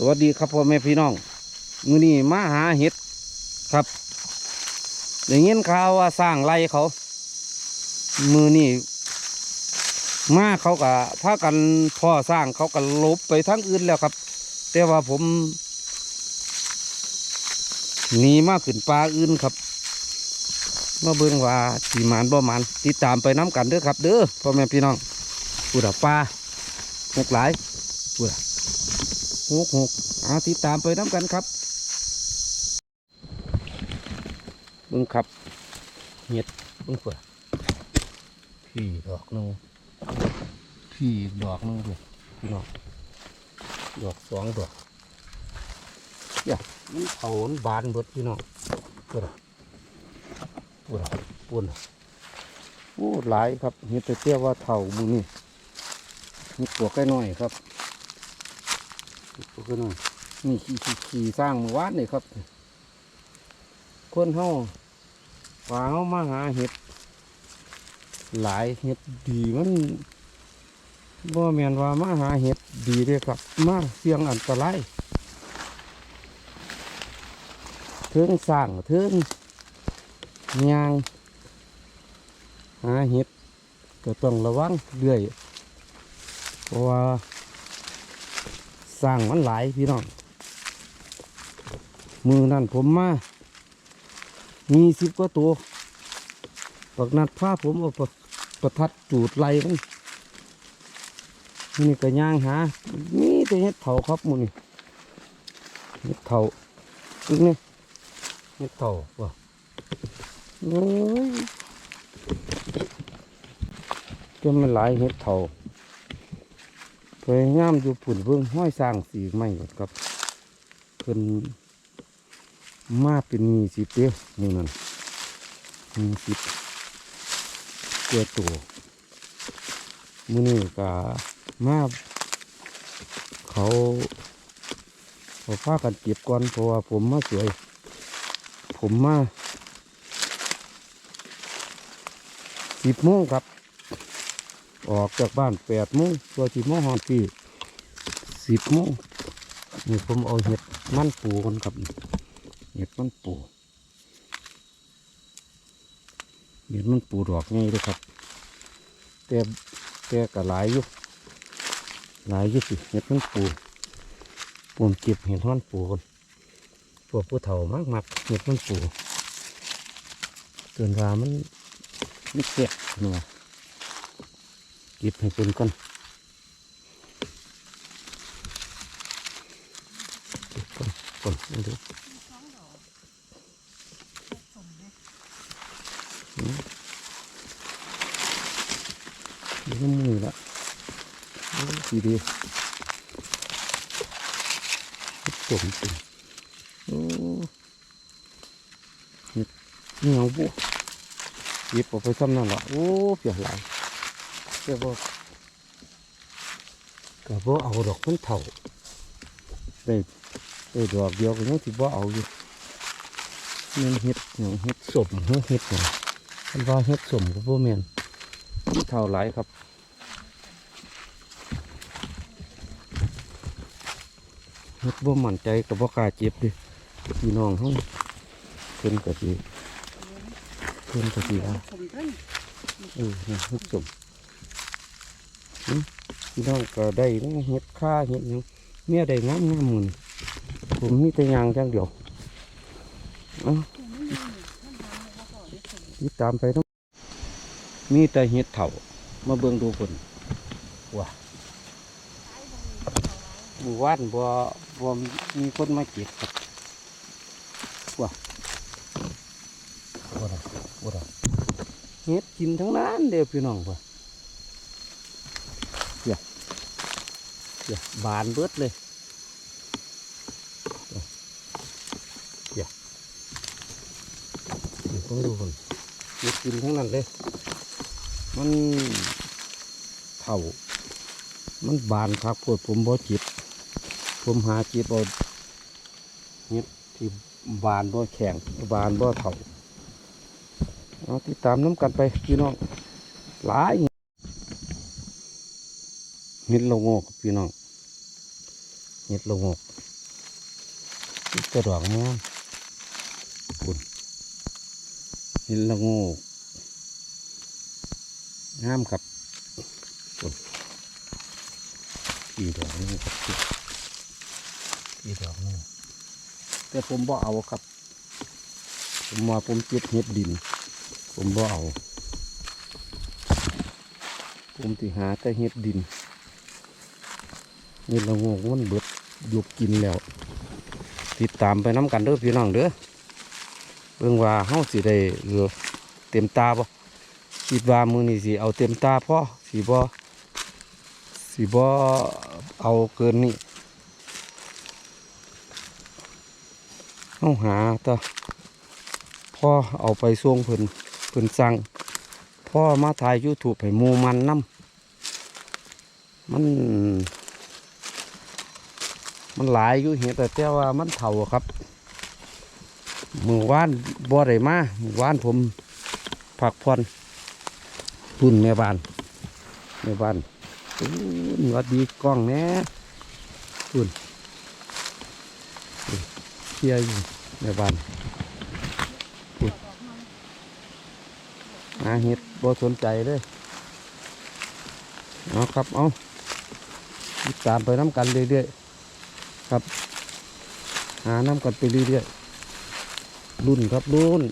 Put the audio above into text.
สวัสดีครับพ่อแม่พี่น้องมือนี้มาหาเห็ดครับได้ยินข่าวว่าสร้างไรเขา มือนี้มาเขากะพากันพ่อสร้างเขากันลบไปทั้งอื่นแล้วครับ แต่ว่าผมหนีมาขึ้นปลาอื่นครับมาเบิ่งว่าสีหมานบ่หมานติดตามไปน้ำกันเด้อครับ เด้อพ่อแม่พี่น้องปูดปลาหกหลายปูด หกหกเอาติดตามไปน้ำกันครับเบิ่งครับเห็ดบิ่งปูดพี่ดอกนึงพี่ดอกนึงเลยพี่น้องดอกสองดอกอย่ามันเผาบานเบิดพี่น้องปูดปุ่นปุ่นโอ้หลายครับเห็ดแต่เตี้ยว่าเท่ามือนี่นี่ตัวใกล้น้อยครับ กล้น้อยนี่ขี่ขี่ขี่สร้างมือวานนี่ครับคนเฮาว่าเฮามาหาเห็ด หลายเห็ดดีมันบ่แมนว่ามาหาเห็ดดีเด้อครับ มาเสี่ยงอันตรายเทิงสร้างเทิงยางหาเห็ดก็ต้องระวังเรื่อยเพราะว่า สร้างมันหลายพี่น้อง มือนั่นผมมามีสิบกว่าตัวปักนัดผ้าผมเอาประประทัดจูดไหลมันนี่ก็ย่างหามีแต่เห็ดเถาครับหมูนี่เห็ดเถาอึกนี่เห็ดเถาว่ะโอ้ยจนมันหลายเห็ดเถา พยายามอยู่ปุ่นเบิ่งห้อยสร้างสีใหม่ครับเพิ่นมาเป็นมีสิบเด้อนี่นั่นมีสิเกือตัวมือนี้ก็มาเขาเขาพากันเก็บก่อนเพราะว่าผมมาสวย ผมมาสิบโมงครับ ออกจากบ้านแปดโมงตัวสิบโมงหอนที่สิบโมงนี่ผมเอาเห็ดมันปูกันครับเห็ดมันปูเห็ดมันปูดอกง่ายเลยครับ แต่แต่ก็หลายอยู่หลายอยู่สิเห็ดมันปูผมเก็บเห็ดมันปูกันพวกผู้เฒ่ามากมักเห็ดมันปูเตือนว่ามันไม่เก็บหนัว เก็บให้เป็นก่อนก่อนก่อนมาดูนี่ก็มือละโอ้ดีดีจมจมโอ้เห็ดเหนียวบุหยิบออกไปซ้ำนั่นละโอ้เปียกหลาย เปียกบ่ก็บ่เอาดอกมันเถ่าได้ได้ดอกเดียวก็ยังสิบ่เอาอยู่ม่นเฮ็ดหยังเฮ็ดสมเฮ็ดเฮ็ดหยังคันว่าเฮ็ดสมก็บ่แม่นเท่าหลายครับเฮ็ดบ่มั่นใจก็บ่กล้าเจ็บดิพี่น้องเฮาเพิ่นก็สิเพิ่นก็สิว่าเออเฮ็ดสม พี่น้องก็ได้เฮ็ดค่าเฮ็ดยังเมียได้งามงามมุนผมมีแต่ยางจังเดียวเอาติดตามไปต้องมีแต่เฮ็ดเถ่ามาเบิ่งดูผลว้าหมู่บ้านบ่บ่มีคนมาเก็บครับว้าบ่ได้บ่ได้เฮ็ดกินทั้งนั้นเด้อพี่น้องป่ะเดี๋ยว เดี๋ยวบานเบิดเลยเดี๋ยวเดี๋ยวต้องดูคนเฮ็ดกินทั้งนั้นเลย มันเท่า มันบานครับปวดผมบ่จิต ผมหาจิตบ่เฮ็ดที่บานบ่แข็งบานบ่เท่าเอาติดตามน้ำกันไปพี่น้องหลาย เห็ดโลโงอกพี่น้องเห็ดโลโงอกกระดอกงามคุณเห็นละโงกงามครับคุณกี่ดอกนี่ครับกี่ดอกนี่แต่ผมบ่เอาครับ ผมมาผมเก็บเห็ดดิน ผมบ่เอาผมที่หาแต่เห็ดดิน เห็ดละโงมันเบิดหยุบกินแล้ว ติดตามไปน้ำกันเด้อพี่น้องเด้อเบิ่งว่าเฮาสิได้เออเต็มตาบ่คิดว่ามือนี้สิเอาเต็มตาพ่อสิบ่สิบ่เอาเกินนี้เฮาหาต่อพ่อเอาไปส่งเพิ่นเพิ่นสั่งพ่อมาถ่าย YouTube ให้หมู่มันนํมัน มันหลายอยู่เห็นแต่แต่ว่ามันเท่าครับมือว่านบ่อได้มามือว่านผมผักพรปุ่นแม่บ้านแม่บ้านอู้หวัดดีกล้องแน่ปุ่นเชียร์อยู่แม่บ้านปุ่นหาเห็ดบ่สนใจเลยเอาครับเอาติดตามไปน้ำกันเรื่อยๆ ครับ หาน้ำกันไปเรื่อยๆรุ่นครับรุ่น